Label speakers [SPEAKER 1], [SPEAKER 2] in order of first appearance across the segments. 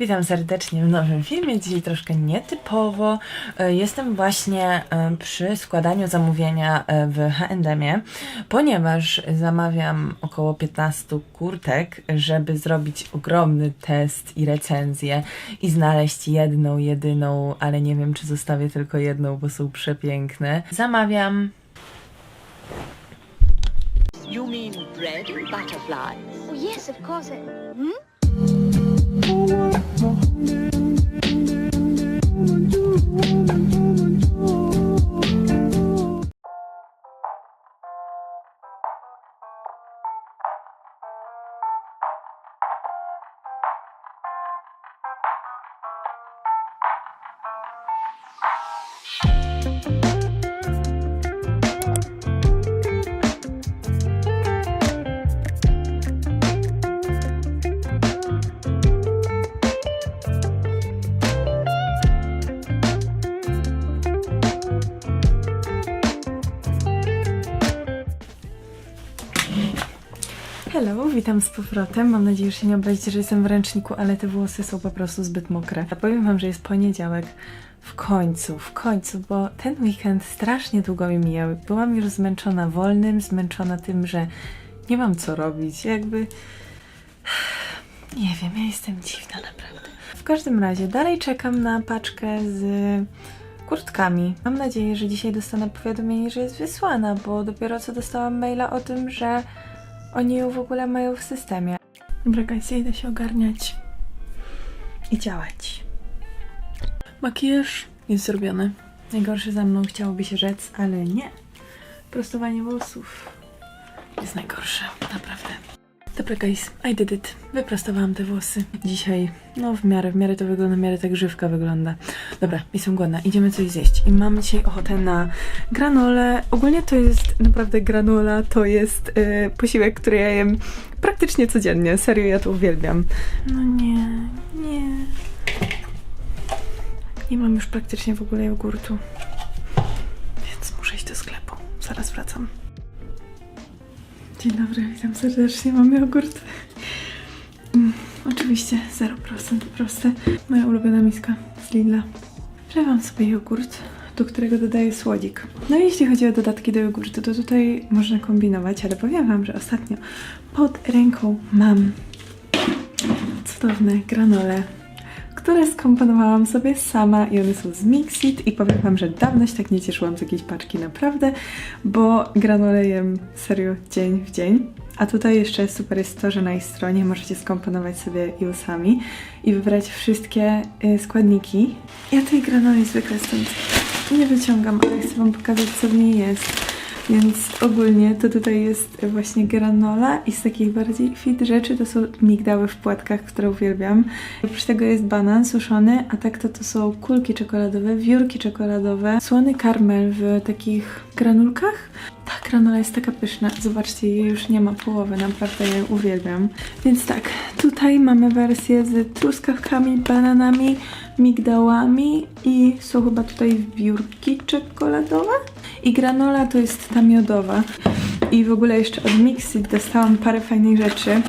[SPEAKER 1] Witam serdecznie w nowym filmie. Dzisiaj troszkę nietypowo. E, Jestem właśnie e, przy składaniu zamówienia e, w H&M-ie, ponieważ zamawiam około 15 kurtek, żeby zrobić ogromny test i recenzję i znaleźć jedną, jedyną, ale nie wiem, czy zostawię tylko jedną, bo są przepiękne. Zamawiam
[SPEAKER 2] You mean bread and butterflies?
[SPEAKER 3] Oh, yes, of course. woman, woman, woman, woman, woman, woman, woman, woman, woman,
[SPEAKER 1] Hello, witam z powrotem. Mam nadzieję, że się nie obrazicie, że jestem w ręczniku, ale te włosy są po prostu zbyt mokre. A powiem wam, że jest poniedziałek. W końcu, w końcu, bo ten weekend strasznie długo mi mijał. Byłam już zmęczona wolnym, zmęczona tym, że nie mam co robić. Jakby. Nie wiem, ja jestem dziwna naprawdę. W każdym razie, dalej czekam na paczkę z kurtkami. Mam nadzieję, że dzisiaj dostanę powiadomienie, że jest wysłana, bo dopiero co dostałam maila o tym, że oni ją w ogóle mają w systemie. Dobra, guys, idę się ogarniać i działać. Makijaż jest zrobiony. Najgorszy za mną chciałoby się rzec, ale nie. Prostowanie włosów jest najgorsze, naprawdę. Dobra, guys, I did it. Wyprostowałam te włosy. Dzisiaj, no w miarę, w miarę to wygląda, w miarę tak grzywka wygląda. Dobra, jestem głodna, idziemy coś zjeść. I mam dzisiaj ochotę na granolę. Ogólnie to jest naprawdę granola, to jest e, posiłek, który ja jem praktycznie codziennie. Serio, ja to uwielbiam. No nie, nie. Nie mam już praktycznie w ogóle jogurtu. Dzień dobry, witam serdecznie. Mam jogurt. Mm, oczywiście 0% proste. Moja ulubiona miska z Lidla. Wlewam sobie jogurt, do którego dodaję słodzik. No i jeśli chodzi o dodatki do jogurtu, to tutaj można kombinować, ale powiem Wam, że ostatnio pod ręką mam cudowne granole, które skomponowałam sobie sama i one są z Mixit i powiem Wam, że dawno się tak nie cieszyłam z jakiejś paczki, naprawdę, bo granole jem serio dzień w dzień. A tutaj jeszcze super jest to, że na ich stronie możecie skomponować sobie ją sami i wybrać wszystkie y, składniki. Ja tej granoli zwykle stąd nie wyciągam, ale chcę Wam pokazać, co w niej jest. Więc ogólnie to tutaj jest właśnie granola i z takich bardziej fit rzeczy to są migdały w płatkach, które uwielbiam. Oprócz tego jest banan suszony, a tak to to są kulki czekoladowe, wiórki czekoladowe, słony karmel w takich granulkach. Ta granola jest taka pyszna. Zobaczcie, jej już nie ma połowy, naprawdę je uwielbiam. Więc tak, tutaj mamy wersję z truskawkami, bananami, migdałami i są chyba tutaj wiórki czekoladowe. I granola to jest ta miodowa. I w ogóle jeszcze od Mixit dostałam parę fajnych rzeczy.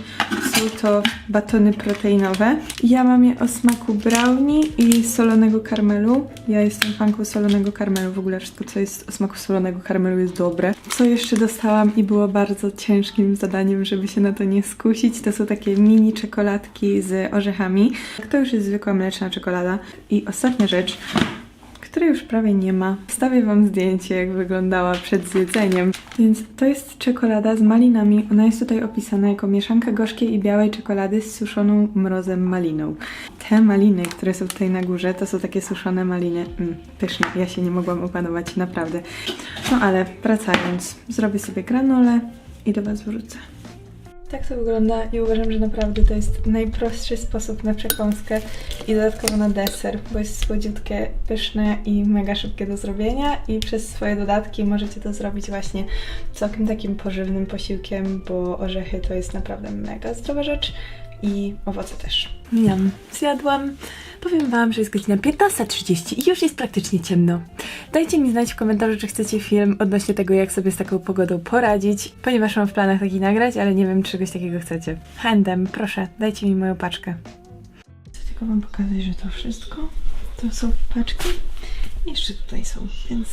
[SPEAKER 1] Są to batony proteinowe. Ja mam je o smaku brownie i solonego karmelu. Ja jestem fanką solonego karmelu. W ogóle wszystko, co jest o smaku solonego karmelu jest dobre. Co jeszcze dostałam i było bardzo ciężkim zadaniem, żeby się na to nie skusić, to są takie mini czekoladki z orzechami. To już jest zwykła mleczna czekolada. I ostatnia rzecz, której już prawie nie ma. Wstawię Wam zdjęcie, jak wyglądała przed zjedzeniem. Więc to jest czekolada z malinami. Ona jest tutaj opisana jako mieszanka gorzkiej i białej czekolady z suszoną mrozem maliną. Te maliny, które są tutaj na górze, to są takie suszone maliny. Mm, pyszne. Ja się nie mogłam opanować, naprawdę. No ale wracając, zrobię sobie granolę i do Was wrócę. Tak to wygląda i uważam, że naprawdę to jest najprostszy sposób na przekąskę i dodatkowo na deser, bo jest słodziutkie, pyszne i mega szybkie do zrobienia i przez swoje dodatki możecie to zrobić właśnie całkiem takim pożywnym posiłkiem, bo orzechy to jest naprawdę mega zdrowa rzecz i owoce też. Miam, zjadłam. Powiem Wam, że jest godzina 15.30 i już jest praktycznie ciemno. Dajcie mi znać w komentarzu, czy chcecie film odnośnie tego, jak sobie z taką pogodą poradzić, ponieważ mam w planach taki nagrać, ale nie wiem, czy czegoś takiego chcecie. Handem, proszę, dajcie mi moją paczkę. Tego tylko Wam pokazać, że to wszystko to są paczki. I jeszcze tutaj są, więc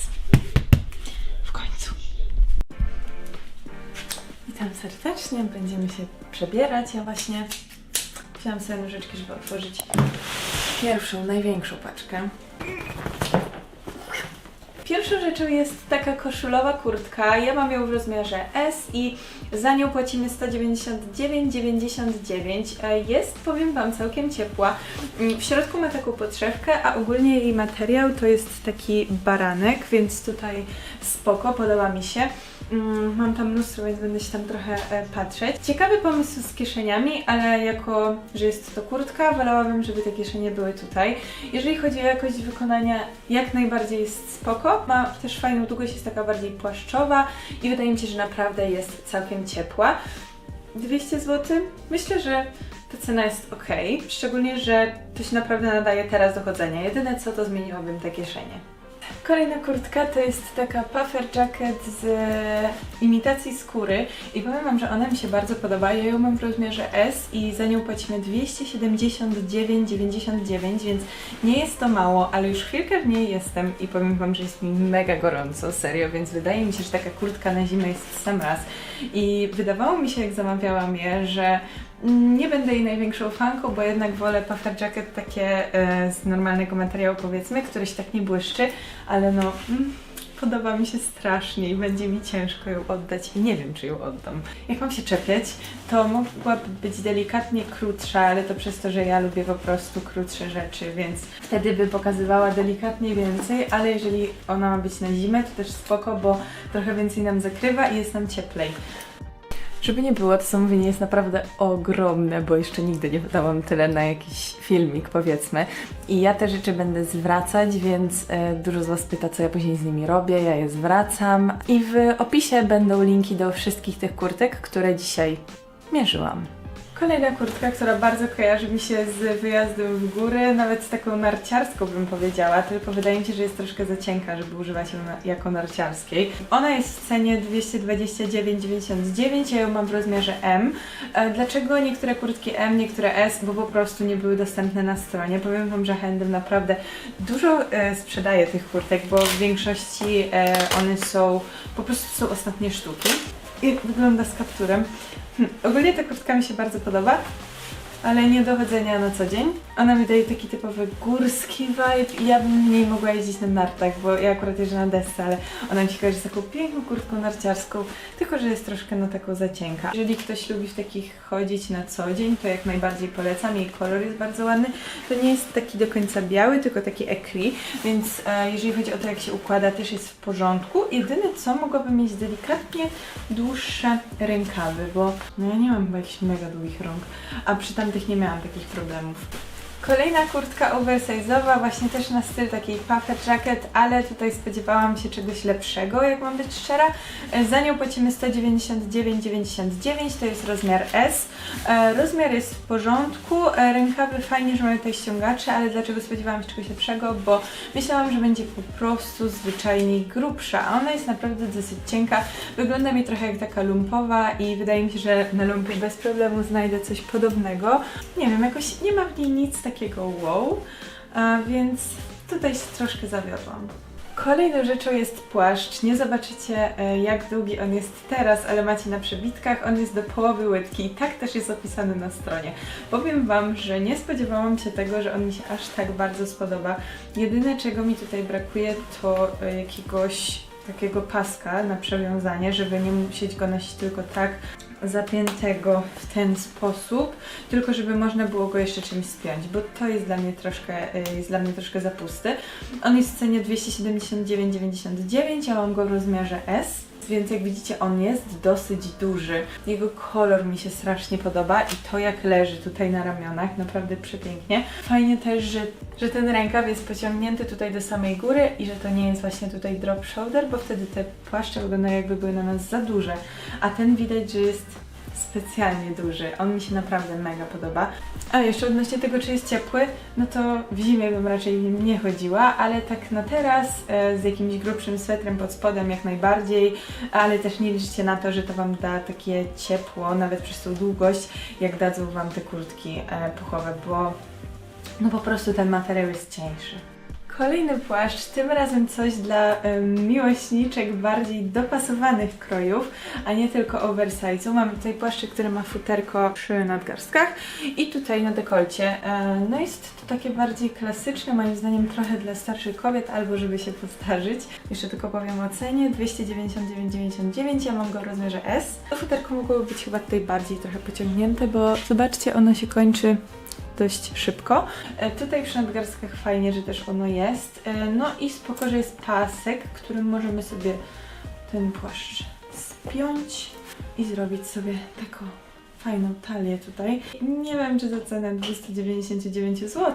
[SPEAKER 1] w końcu. Witam serdecznie, będziemy się przebierać. Ja właśnie wziąłam sobie nożyczki, żeby otworzyć pierwszą, największą paczkę. Pierwszą rzeczą jest taka koszulowa kurtka. Ja mam ją w rozmiarze S i za nią płacimy 199,99. E, Jest, powiem Wam, całkiem ciepła. Mm, W środku ma taką podszewkę, a ogólnie jej materiał to jest taki baranek, więc tutaj spoko, podoba mi się. Mm, Mam tam mnóstwo, więc będę się tam trochę e, patrzeć. Ciekawy pomysł z kieszeniami, ale jako, że jest to kurtka, wolałabym, żeby te kieszenie były tutaj. Jeżeli chodzi o jakość wykonania, jak najbardziej jest spoko. Ma też fajną długość, jest taka bardziej płaszczowa i wydaje mi się, że naprawdę jest całkiem ciepła. 200 zł? Myślę, że ta cena jest ok. Szczególnie, że to się naprawdę nadaje teraz do chodzenia. Jedyne co to zmieniłabym te kieszenie. Kolejna kurtka to jest taka puffer jacket z imitacji skóry i powiem Wam, że ona mi się bardzo podoba. Ja ją mam w rozmiarze S i za nią płacimy 279,99, więc nie jest to mało, ale już chwilkę w niej jestem i powiem Wam, że jest mi mega gorąco, serio, więc wydaje mi się, że taka kurtka na zimę jest sam raz. I wydawało mi się, jak zamawiałam je, że nie będę jej największą fanką, bo jednak wolę puffer jacket takie e, z normalnego materiału powiedzmy, który się tak nie błyszczy, ale no mm, podoba mi się strasznie i będzie mi ciężko ją oddać i nie wiem, czy ją oddam. Jak mam się czepiać, to mogłaby być delikatnie krótsza, ale to przez to, że ja lubię po prostu krótsze rzeczy, więc wtedy by pokazywała delikatnie więcej, ale jeżeli ona ma być na zimę, to też spoko, bo trochę więcej nam zakrywa i jest nam cieplej. Żeby nie było, to zamówienie jest naprawdę ogromne, bo jeszcze nigdy nie wydałam tyle na jakiś filmik, powiedzmy. I ja te rzeczy będę zwracać, więc e, dużo z Was pyta, co ja później z nimi robię. Ja je zwracam. I w opisie będą linki do wszystkich tych kurtek, które dzisiaj mierzyłam. Kolejna kurtka, która bardzo kojarzy mi się z wyjazdem w góry, nawet z taką narciarską bym powiedziała, tylko wydaje mi się, że jest troszkę za cienka, żeby używać ją jako narciarskiej. Ona jest w cenie 229,99, ja ją mam w rozmiarze M. E, Dlaczego niektóre kurtki M, niektóre S? Bo po prostu nie były dostępne na stronie. Powiem Wam, że Handel naprawdę dużo e, sprzedaje tych kurtek, bo w większości e, one są, po prostu są ostatnie sztuki. I wygląda z kapturem. Ogólnie ta kurtka mi się bardzo podoba, ale nie do chodzenia na co dzień. Ona mi daje taki typowy górski vibe i ja bym w niej mogła jeździć na nartach, bo ja akurat jeżdżę na desce, ale ona mi się kojarzy z taką piękną kurtką narciarską, tylko że jest troszkę no taką za cienka. Jeżeli ktoś lubi w takich chodzić na co dzień, to jak najbardziej polecam. Jej kolor jest bardzo ładny. To nie jest taki do końca biały, tylko taki ecri, więc e, jeżeli chodzi o to, jak się układa, też jest w porządku. Jedyne co, mogłabym mieć delikatnie dłuższe rękawy, bo no ja nie mam chyba jakichś mega długich rąk, a przy tamtych nie miałam takich problemów. Kolejna kurtka oversize'owa, właśnie też na styl takiej puffer jacket, ale tutaj spodziewałam się czegoś lepszego, jak mam być szczera. E, Za nią płacimy 199,99, to jest rozmiar S. E, Rozmiar jest w porządku, e, rękawy fajnie, że mają tutaj ściągacze, ale dlaczego spodziewałam się czegoś lepszego? Bo myślałam, że będzie po prostu zwyczajnie grubsza, a ona jest naprawdę dosyć cienka. Wygląda mi trochę jak taka lumpowa i wydaje mi się, że na lumpie bez problemu znajdę coś podobnego. Nie wiem, jakoś nie ma w niej nic takiego wow, a więc tutaj się troszkę zawiodłam. Kolejną rzeczą jest płaszcz. Nie zobaczycie e, jak długi on jest teraz, ale macie na przebitkach. On jest do połowy łydki i tak też jest opisany na stronie. Powiem Wam, że nie spodziewałam się tego, że on mi się aż tak bardzo spodoba. Jedyne czego mi tutaj brakuje to e, jakiegoś takiego paska na przewiązanie, żeby nie musieć go nosić tylko tak zapiętego w ten sposób, tylko żeby można było go jeszcze czymś spiąć, bo to jest dla mnie troszkę, y, jest dla mnie troszkę za pusty. On jest w cenie 279,99, ja mam go w rozmiarze S. Więc jak widzicie, on jest dosyć duży. Jego kolor mi się strasznie podoba i to jak leży tutaj na ramionach, naprawdę przepięknie. Fajnie też, że, że ten rękaw jest pociągnięty tutaj do samej góry i że to nie jest właśnie tutaj drop shoulder, bo wtedy te płaszcze wyglądają jakby były na nas za duże. A ten widać, że jest specjalnie duży. On mi się naprawdę mega podoba. A jeszcze odnośnie tego, czy jest ciepły, no to w zimie bym raczej w nim nie chodziła, ale tak na teraz e, z jakimś grubszym swetrem pod spodem jak najbardziej, ale też nie liczcie na to, że to Wam da takie ciepło, nawet przez tą długość, jak dadzą Wam te kurtki e, puchowe, bo no po prostu ten materiał jest cieńszy. Kolejny płaszcz, tym razem coś dla em, miłośniczek bardziej dopasowanych krojów, a nie tylko oversize'u. Mamy tutaj płaszczyk, który ma futerko przy nadgarstkach i tutaj na dekolcie. E, no jest to takie bardziej klasyczne, moim zdaniem trochę dla starszych kobiet, albo żeby się postarzyć. Jeszcze tylko powiem o cenie, 299,99, ja mam go w rozmiarze S. To futerko mogłoby być chyba tutaj bardziej trochę pociągnięte, bo zobaczcie, ono się kończy dość szybko. E, Tutaj przy nadgarstkach fajnie, że też ono jest. E, No i spoko, że jest pasek, którym możemy sobie ten płaszcz spiąć i zrobić sobie taką fajną talię tutaj. Nie wiem, czy za cenę 299 zł.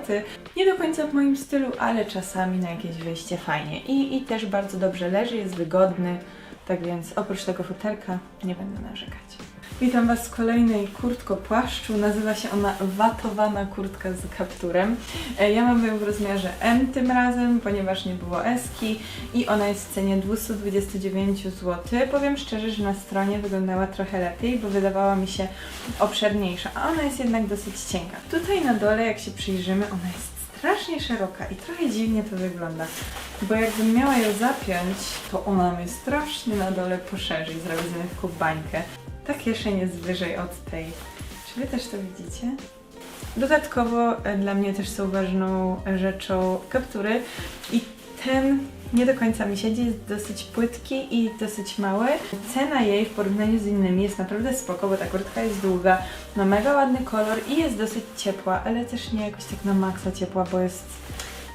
[SPEAKER 1] Nie do końca w moim stylu, ale czasami na jakieś wyjście fajnie. I, I też bardzo dobrze leży, jest wygodny. Tak więc oprócz tego futerka nie będę narzekać. Witam Was w kolejnej kurtko-płaszczu. Nazywa się ona watowana kurtka z kapturem. E, Ja mam ją w rozmiarze M tym razem, ponieważ nie było eski i ona jest w cenie 229 zł. Powiem szczerze, że na stronie wyglądała trochę lepiej, bo wydawała mi się obszerniejsza, a ona jest jednak dosyć cienka. Tutaj na dole, jak się przyjrzymy, ona jest strasznie szeroka i trochę dziwnie to wygląda, bo jakbym miała ją zapiąć, to ona mnie strasznie na dole poszerzy i zrobi z. Ta kieszeń jest wyżej od tej. Czy Wy też to widzicie? Dodatkowo e, dla mnie też są ważną rzeczą kaptury i ten nie do końca mi siedzi, jest dosyć płytki i dosyć mały. Cena jej w porównaniu z innymi jest naprawdę spoko, bo ta kurtka jest długa, ma mega ładny kolor i jest dosyć ciepła, ale też nie jakoś tak na maksa ciepła, bo jest...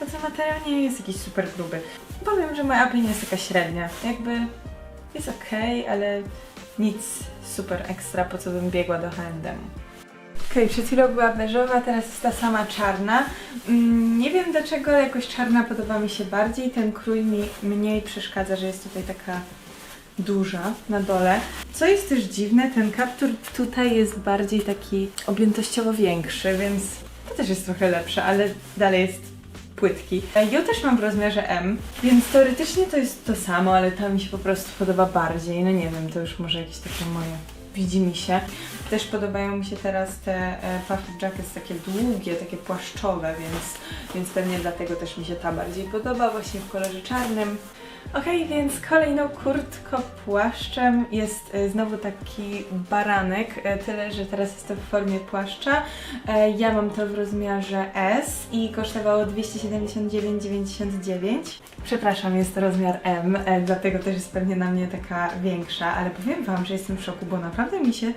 [SPEAKER 1] No ten materiał nie jest jakiś super gruby. Powiem, że moja opinia jest taka średnia. Jakby jest okej, ale nic super ekstra, po co bym biegła do H&M. Okej, przed chwilą była beżowa, teraz jest ta sama czarna. Mm, nie wiem dlaczego, ale jakoś czarna podoba mi się bardziej. Ten krój mi mniej przeszkadza, że jest tutaj taka duża na dole. Co jest też dziwne, ten kaptur tutaj jest bardziej taki objętościowo większy, więc to też jest trochę lepsze, ale dalej jest płytki. Ją też mam w rozmiarze M, więc teoretycznie to jest to samo, ale ta mi się po prostu podoba bardziej. No nie wiem, to już może jakieś takie moje widzi mi się. Też podobają mi się teraz te e, puffy jackets takie długie, takie płaszczowe, więc, więc pewnie dlatego też mi się ta bardziej podoba, właśnie w kolorze czarnym. Okej, więc kolejną kurtką płaszczem jest e, znowu taki baranek, e, tyle, że teraz jest to w formie płaszcza. E, Ja mam to w rozmiarze S i kosztowało 279,99. Przepraszam, jest to rozmiar M, e, dlatego też jest pewnie na mnie taka większa, ale powiem Wam, że jestem w szoku, bo naprawdę mi się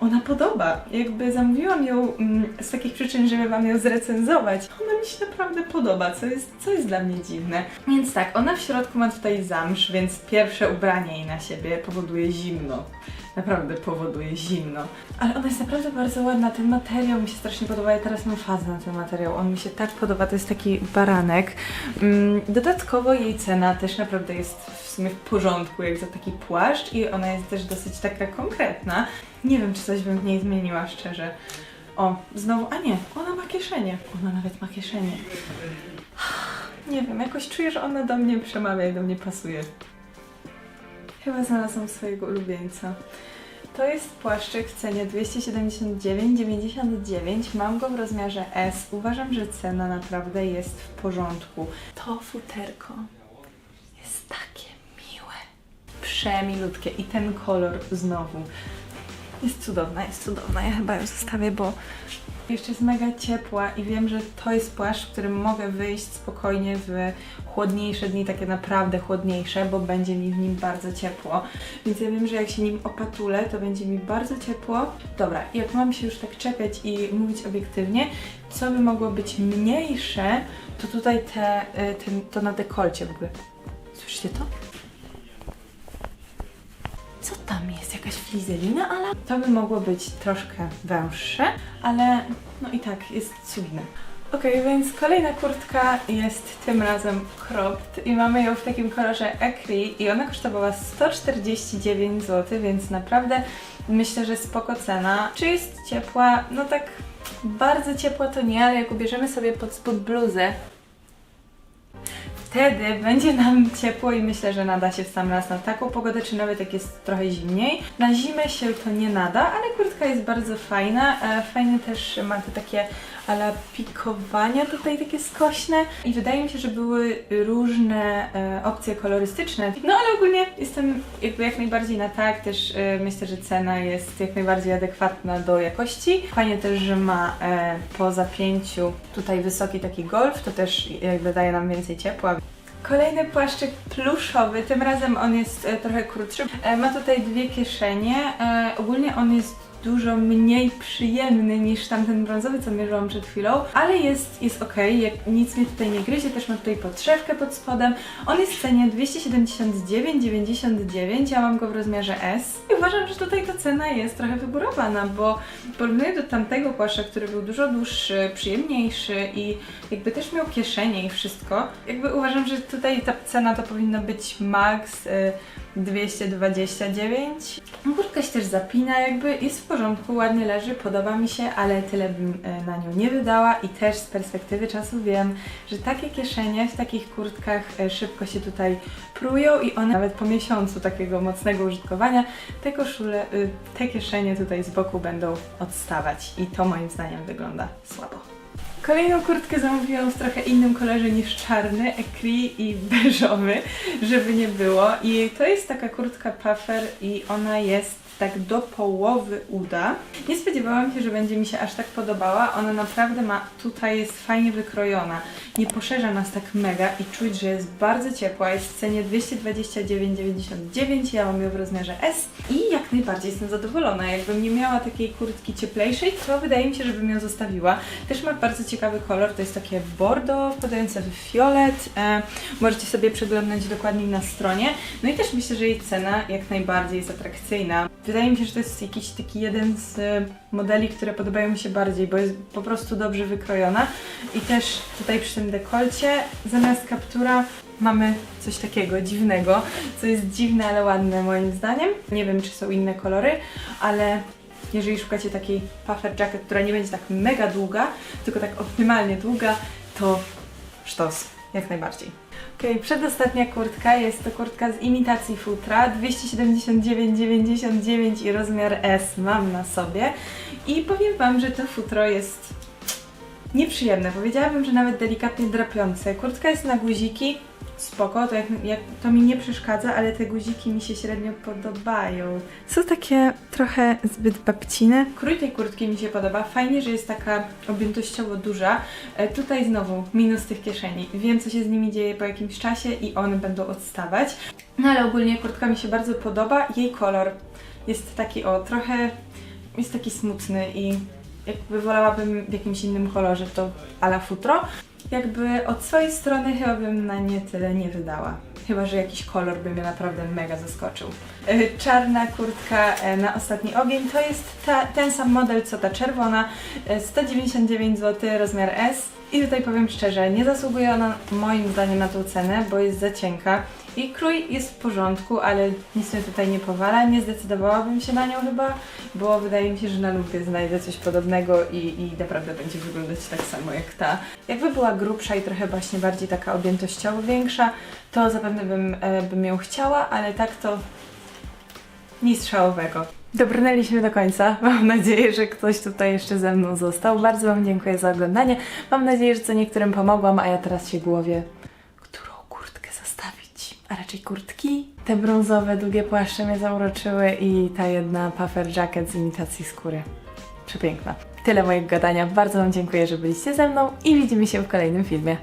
[SPEAKER 1] ona podoba. Jakby zamówiłam ją mm, z takich przyczyn, żeby Wam ją zrecenzować. Ona mi się naprawdę podoba, co jest, co jest dla mnie dziwne. Więc tak, ona w środku ma tutaj zamsz, więc pierwsze ubranie jej na siebie powoduje zimno. Naprawdę powoduje zimno. Ale ona jest naprawdę bardzo ładna. Ten materiał mi się strasznie podoba. Ja teraz mam fazę na ten materiał. On mi się tak podoba. To jest taki baranek. Mm, Dodatkowo jej cena też naprawdę jest w sumie w porządku, jak za taki płaszcz i ona jest też dosyć taka konkretna. Nie wiem, czy coś bym w niej zmieniła, szczerze. O, znowu, a nie, ona ma kieszenie. Ona nawet ma kieszenie. Nie wiem, jakoś czuję, że ona do mnie przemawia i do mnie pasuje. Chyba znalazłam swojego ulubieńca. To jest płaszczyk w cenie 279,99. Mam go w rozmiarze S. Uważam, że cena naprawdę jest w porządku. To futerko jest takie miłe. Przemilutkie. I ten kolor znowu. Jest cudowna, jest cudowna. Ja chyba ją zostawię, bo jeszcze jest mega ciepła i wiem, że to jest płaszcz, w którym mogę wyjść spokojnie w chłodniejsze dni, takie naprawdę chłodniejsze, bo będzie mi w nim bardzo ciepło. Więc ja wiem, że jak się nim opatulę, to będzie mi bardzo ciepło. Dobra, jak mam się już tak czepiać i mówić obiektywnie, co by mogło być mniejsze, to tutaj te, y, ten, to na dekolcie w ogóle. Słyszycie to? Flizelina, ale to by mogło być troszkę węższe, ale no i tak, jest cudne. Okej, więc kolejna kurtka jest tym razem cropped i mamy ją w takim kolorze ecri i ona kosztowała 149 zł, więc naprawdę myślę, że spoko cena. Czy jest ciepła? No tak bardzo ciepła to nie, ale jak ubierzemy sobie pod spód bluzę wtedy będzie nam ciepło i myślę, że nada się w sam raz na taką pogodę, czy nawet jak jest trochę zimniej. Na zimę się to nie nada, ale kurtka jest bardzo fajna. E, Fajne też ma te takie ale pikowania tutaj takie skośne i wydaje mi się, że były różne e, opcje kolorystyczne. No ale ogólnie jestem jakby jak najbardziej na tak, też e, myślę, że cena jest jak najbardziej adekwatna do jakości. Fajnie też, że ma po zapięciu tutaj wysoki taki golf, to też jakby daje nam więcej ciepła. Kolejny płaszczyk pluszowy, tym razem on jest e, trochę krótszy. E, ma tutaj dwie kieszenie. E, ogólnie on jest dużo mniej przyjemny niż tamten brązowy, co mierzyłam przed chwilą, ale jest, jest ok, nic mnie tutaj nie gryzie, też ma tutaj podszewkę pod spodem. On jest w cenie 279,99, ja mam go w rozmiarze S i uważam, że tutaj ta cena jest trochę wygórowana, bo porównuję do tamtego płaszcza, który był dużo dłuższy, przyjemniejszy i jakby też miał kieszenie i wszystko. Jakby uważam, że tutaj ta cena to powinno być max y, 229. Kurtka się też zapina, jakby jest w porządku, ładnie leży, podoba mi się, ale tyle bym e, na nią nie wydała i też z perspektywy czasu wiem, że takie kieszenie w takich kurtkach e, szybko się tutaj prują i one nawet po miesiącu takiego mocnego użytkowania te koszule, y, te kieszenie tutaj z boku będą odstawać i to moim zdaniem wygląda słabo. Kolejną kurtkę zamówiłam w trochę innym kolorze niż czarny, ecri i beżowy, żeby nie było. I to jest taka kurtka puffer i ona jest tak do połowy uda. Nie spodziewałam się, że będzie mi się aż tak podobała. Ona naprawdę ma, tutaj jest fajnie wykrojona. Nie poszerza nas tak mega i czuć, że jest bardzo ciepła. Jest w cenie 229,99. Ja mam ją w rozmiarze S i jak najbardziej jestem zadowolona. Jakbym nie miała takiej kurtki cieplejszej, to wydaje mi się, żebym ją zostawiła. Też ma bardzo ciekawy kolor, to jest takie bordo wpadające w fiolet. E, możecie sobie przeglądać dokładniej na stronie. No i też myślę, że jej cena jak najbardziej jest atrakcyjna. Wydaje mi się, że to jest jakiś taki jeden z e, modeli, które podobają mi się bardziej, bo jest po prostu dobrze wykrojona. I też tutaj przy tym dekolcie zamiast kaptura mamy coś takiego dziwnego, co jest dziwne, ale ładne moim zdaniem. Nie wiem, czy są inne kolory, ale jeżeli szukacie takiej puffer jacket, która nie będzie tak mega długa, tylko tak optymalnie długa, to sztos, jak najbardziej. Okej, przedostatnia kurtka jest to kurtka z imitacji futra 279,99 i rozmiar S mam na sobie i powiem Wam, że to futro jest nieprzyjemne. Powiedziałabym, że nawet delikatnie drapiące. Kurtka jest na guziki, spoko, to, jak, jak, to mi nie przeszkadza, ale te guziki mi się średnio podobają. Są takie trochę zbyt babcine. Krój tej kurtki mi się podoba. Fajnie, że jest taka objętościowo duża. E, tutaj znowu minus tych kieszeni. Wiem, co się z nimi dzieje po jakimś czasie i one będą odstawać. No ale ogólnie kurtka mi się bardzo podoba. Jej kolor jest taki o trochę jest taki smutny i jakby wolałabym w jakimś innym kolorze to ala futro. Jakby od swojej strony chyba bym na nie tyle nie wydała. Chyba, że jakiś kolor by mnie naprawdę mega zaskoczył. E, Czarna kurtka e, na ostatni ogień to jest ta, ten sam model co ta czerwona. E, 199 zł, rozmiar S. I tutaj powiem szczerze, nie zasługuje ona moim zdaniem na tą cenę, bo jest za cienka. I krój jest w porządku, ale nic mnie tutaj nie powala. Nie zdecydowałabym się na nią chyba, bo wydaje mi się, że na lubie znajdę coś podobnego i, i naprawdę będzie wyglądać tak samo jak ta. Jakby była grubsza i trochę właśnie bardziej taka objętościowo większa, to zapewne bym, e, bym ją chciała, ale tak to nic szałowego. Dobrnęliśmy do końca. Mam nadzieję, że ktoś tutaj jeszcze ze mną został. Bardzo Wam dziękuję za oglądanie. Mam nadzieję, że co niektórym pomogłam, a ja teraz się zostawić. A raczej kurtki. Te brązowe, długie płaszcze mnie zauroczyły i ta jedna puffer jacket z imitacji skóry. Przepiękna. Tyle mojego gadania. Bardzo Wam dziękuję, że byliście ze mną i widzimy się w kolejnym filmie.